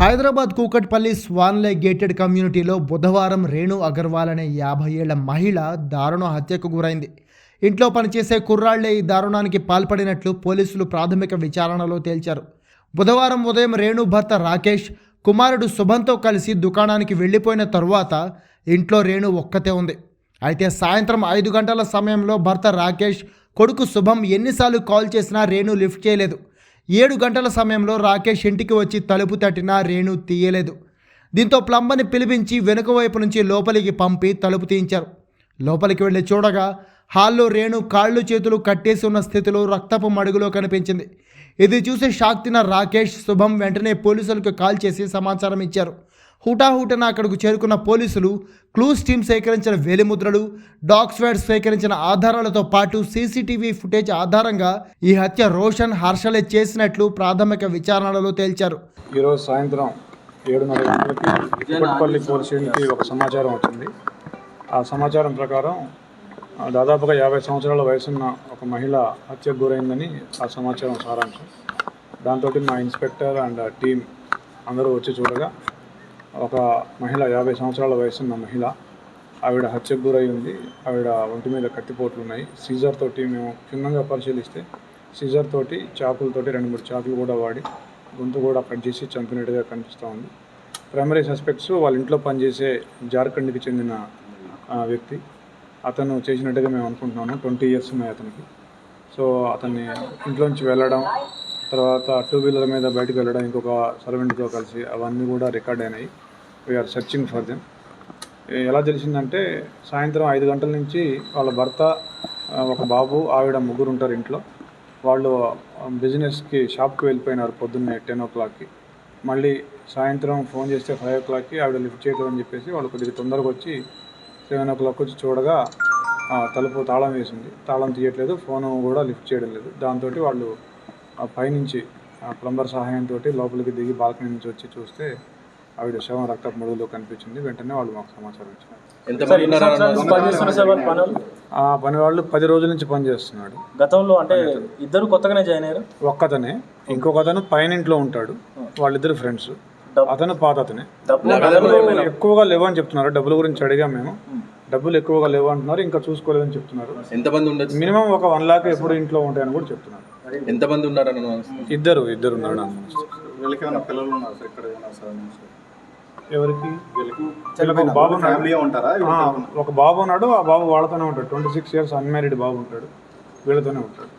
Hyderabad Kukatpally స్వాన్లే gated కమ్యూనిటీలో బుధవారం రేణు అగర్వాల్ అనే యాభై ఏళ్ళ మహిళ దారుణ హత్యకు గురైంది. ఇంట్లో పనిచేసే కుర్రాళ్ళే ఈ దారుణానికి పాల్పడినట్లు పోలీసులు ప్రాథమిక విచారణలో తేల్చారు. బుధవారం ఉదయం రేణు భర్త రాకేష్ కుమారుడు శుభంతో కలిసి దుకాణానికి వెళ్ళిపోయిన తరువాత ఇంట్లో రేణు ఒక్కతే ఉంది. అయితే సాయంత్రం ఐదు గంటల సమయంలో భర్త రాకేష్ కొడుకు శుభం ఎన్నిసార్లు కాల్ చేసినా రేణు లిఫ్ట్ చేయలేదు. ఏడు గంటల సమయంలో రాకేష్ ఇంటికి వచ్చి తలుపు తట్టినా రేణు తీయలేదు. దీంతో ప్లంబర్ని పిలిపించి వెనుక వైపు నుంచి లోపలికి పంపి తలుపు తీయించారు. లోపలికి వెళ్ళి చూడగా హాల్లో రేణు కాళ్ళు చేతులు కట్టేసి ఉన్న స్థితిలో రక్తపు మడుగులో కనిపించింది. ఇది చూసి షాక్ తిన రాకేష్ శుభం వెంటనే పోలీసులకు కాల్ చేసి సమాచారం ఇచ్చారు. హుటాహుటన అక్కడకు చేరుకున్న పోలీసులు క్లూస్ టీమ్ సేకరించిన వేలిముద్రలు డాగ్స్వాడ్ సేకరించిన ఆధారాలతో పాటు సీసీటీవీ ఫుటేజ్ ఆధారంగా ఈ హత్య రోషన్ హర్షలే చేసినట్లు ప్రాథమిక విచారణలో తేల్చారు. ఈరోజు సాయంత్రం ఏడున్నర గంటలకి కుప్పట్పల్లి పోలీస్ స్టేషన్కి ఒక సమాచారం వచ్చింది. ఆ సమాచారం ప్రకారం దాదాపుగా యాభై సంవత్సరాల వయసున్న ఒక మహిళ హత్యకు గురైందని ఆ సమాచారం సారాంశం. దాంతో మా ఇన్స్పెక్టర్ అండ్ టీం అందరూ వచ్చి చూడగా ఒక మహిళ యాభై సంవత్సరాల వయసున్న మహిళ. ఆవిడ హత్యకు గురై ఉంది. ఆవిడ ఒంటి మీద కత్తిపోట్లు ఉన్నాయి. సీజర్ తోటి మేము క్షుణ్ణంగా పరిశీలిస్తే సీజర్ తోటి చాకులతోటి రెండు మూడు చాకులు కూడా వాడి గొంతు కూడా కట్ చేసి చంపినట్టుగా కనిపిస్తూ ఉంది. ప్రైమరీ సస్పెక్ట్స్ వాళ్ళ ఇంట్లో పనిచేసే జార్ఖండ్కి చెందిన వ్యక్తి. అతను చేసినట్టుగా మేము అనుకుంటున్నాము. ట్వంటీ ఇయర్స్ ఉన్నాయి అతనికి. సో అతన్ని ఇంట్లోంచి వెళ్ళడం తర్వాత టూ వీలర్ మీద బయటకు వెళ్ళడం ఇంకొక సర్వెంట్తో కలిసి అవన్నీ కూడా రికార్డ్ అయినాయి. వీఆర్ సెర్చింగ్ ఫర్ దెమ్ ఎలా తెలిసిందంటే సాయంత్రం ఐదు గంటల నుంచి వాళ్ళ భర్త ఒక బాబు ఆవిడ ముగ్గురు ఉంటారు ఇంట్లో. వాళ్ళు బిజినెస్కి షాప్కి వెళ్ళిపోయినారు పొద్దున్నే టెన్ ఓ క్లాక్కి మళ్ళీ సాయంత్రం ఫోన్ చేస్తే ఫైవ్ ఓ క్లాక్కి ఆవిడ లిఫ్ట్ చేయలేదని చెప్పేసి వాళ్ళు కొద్దిగా తొందరగా వచ్చి సెవెన్ ఓ క్లాక్ వచ్చి చూడగా తలుపు తాళం వేసింది. తాళం తీయట్లేదు ఫోను కూడా లిఫ్ట్ చేయడం లేదు. దాంతో వాళ్ళు పైనుంచి ఆ ప్లంబర్ సహాయంతో లోపలికి దిగి బాల్కనీ నుంచి వచ్చి చూస్తే ఆవిడ శవం రక్తపు మడుగులో కనిపించింది. వెంటనే వాళ్ళు మాకు సమాచారం ఇచ్చారు. ఆ పని వాళ్ళు పది రోజుల నుంచి పనిచేస్తున్నాడు గతంలో అంటే ఇద్దరు కొత్తగానే జాయిన్ అయ్యారు? ఒక్కతనే. ఇంకొక అతను పైన ఇంట్లో ఉంటాడు. వాళ్ళిద్దరు ఫ్రెండ్స్ అతను పాత అతనే. ఎక్కువగా లేవు అని చెప్తున్నారు. డబ్బుల గురించి అడిగా మేము. డబ్బులు ఎక్కువగా లేవు అంటున్నారు ఇంకా చూసుకోలేదని చెప్తున్నారు. ఎంతమంది ఉండొచ్చు? మినిమం ఒక వన్ లాక్ ఎప్పుడు ఇంట్లో ఉంటాయని కూడా చెప్తున్నారు. ఎంతమంది ఉన్నారన్న ఇద్దరు ఇద్దరు ఉన్నారు. వీళ్ళకి ఏమైనా పిల్లలు ఉన్నారు సార్? ఇక్కడ ఏమైనా సార్ ఎవరికి? వీళ్ళకి బాబు ఫ్యామిలీ ఉంటారా? ఆ, ఒక బాబు ఉన్నాడు ఆ బాబు వాళ్ళతోనే ఉంటాడు. ట్వంటీ సిక్స్ ఇయర్స్ అన్మ్యారీడ్ బాబు ఉంటాడు. వీళ్ళతోనే ఉంటాడు.